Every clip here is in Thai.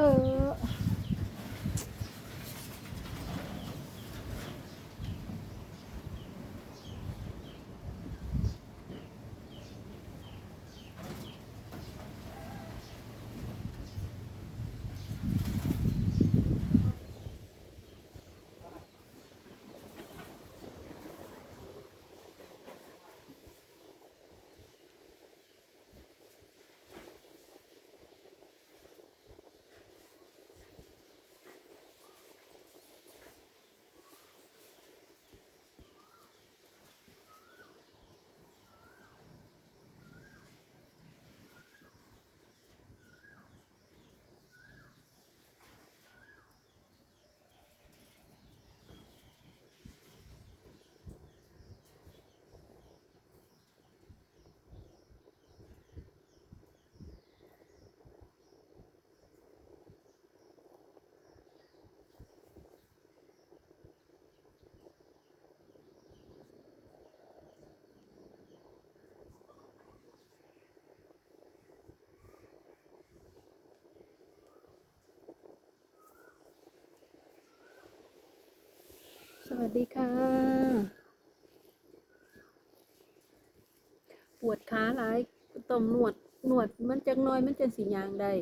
เออ สวัสดีค่ะ ปวดขาหลายต้องนวดนวดมันจักน้อยมันจะสิยางได้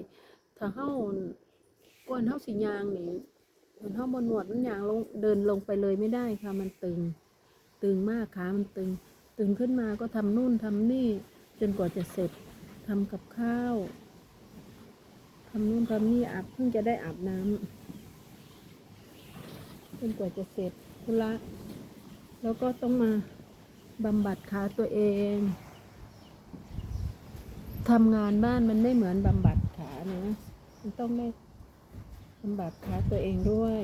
ถ้าเฮาก่อนเฮาสิยางนี่ก่อนเฮาบ่นวดมันยางลงเดินลงไปเลยไม่ได้ค่ะ มันตึง ตึงมากขามันตึง ตึงขึ้นมาก็ทำนู่นทำนี่ จนกว่าจะเสร็จทำกับข้าวทำนู่นทำนี่อาบเพิ่งจะได้อาบน้ำจนกว่าจะเสร็จ ธุระ แล้วก็ต้องมาบำบัดขาตัวเองทำงานบ้านมันไม่เหมือนบำบัดขานะ มันต้องได้บำบัดขาตัวเองด้วย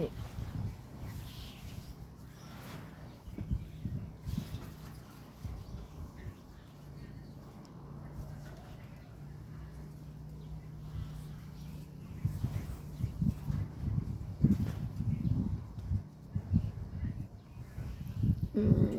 อื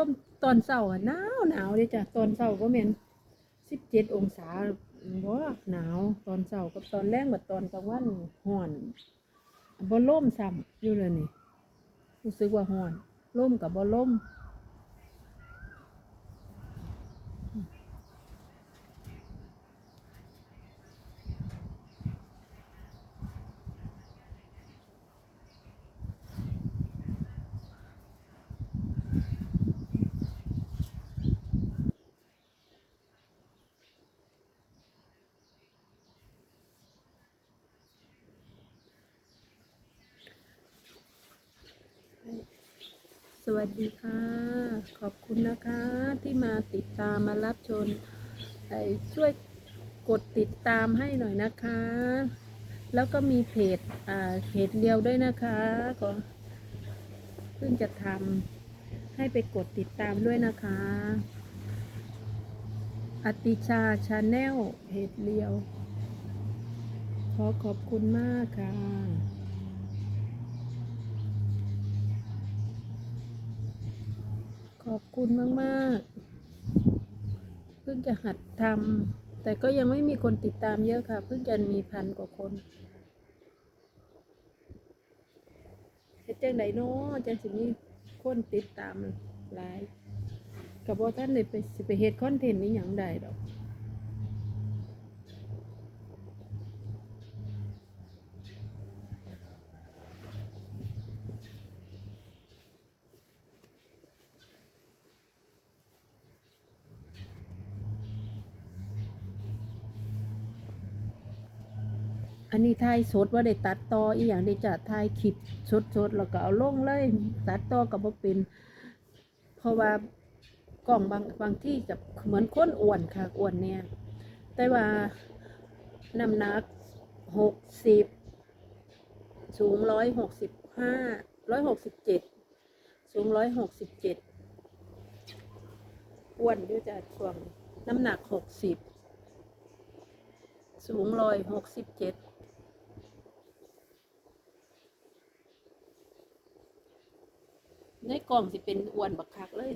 มร่มตอนเช้าอะหนาวหนาวเลยจ้ะตอนเช้าก็เมนสิบเจ็ดองศาบ่หนาวตอนเช้ากับตอนแรกกับตอนกลางวันห่อนบ่ล่มซ้ำอยู่เลยนี่รู้สึกว่าห่อนล่มกับบ่ล่ม วัสดีค่ะ ขอบคุณนะคะที่มาติดตามมารับชมช่วยกดติดตามให้หน่อยนะคะ แล้วก็มีเพจอ่าเพจเดียวด้วยนะคะก็เพิ่งจะทำให้ไปกดติดตามด้วยนะคะอติชาชาแนลเพจเดียว ขอขอบคุณมากค่ะ อบคุณมากๆ เพิ่งจะหัดทำแต่ก็ยังไม่มีคนติดตามเยอะค่ะ เพิ่งจะมีพันกว่าคนเฮ็ดจังไดเนาะจังสิมีคนติดตามหลายก็บ่ทันได้ไปสิไปเฮ็ดคอนเทนต์อีหยังได้ดอก อันนี้ถ่ายสดว่าได้ตัดต่ออีหยังได้จะถ่ายคลิปสดๆแล้วก็เอาลงเลย ตัดต่อก็บ่เป็น เพราะว่ากล้องบางบางที่จะเหมือนคนอ้วนค่ะอ้วนแน่แต่ว่าน้ำหนักหกสิบสูงร้อยหกสิบห้าร้อยหกสิบเจ็ดสูงร้อยหกสิบเจ็ดอ้วนด้วยจะช่วงน้ำหนักหกสิบสูงร้อยหกสิบเจ็ด ในกล่องสิเป็นอ้วนบักคักเลย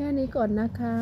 แค่นี้ก่อนนะคะ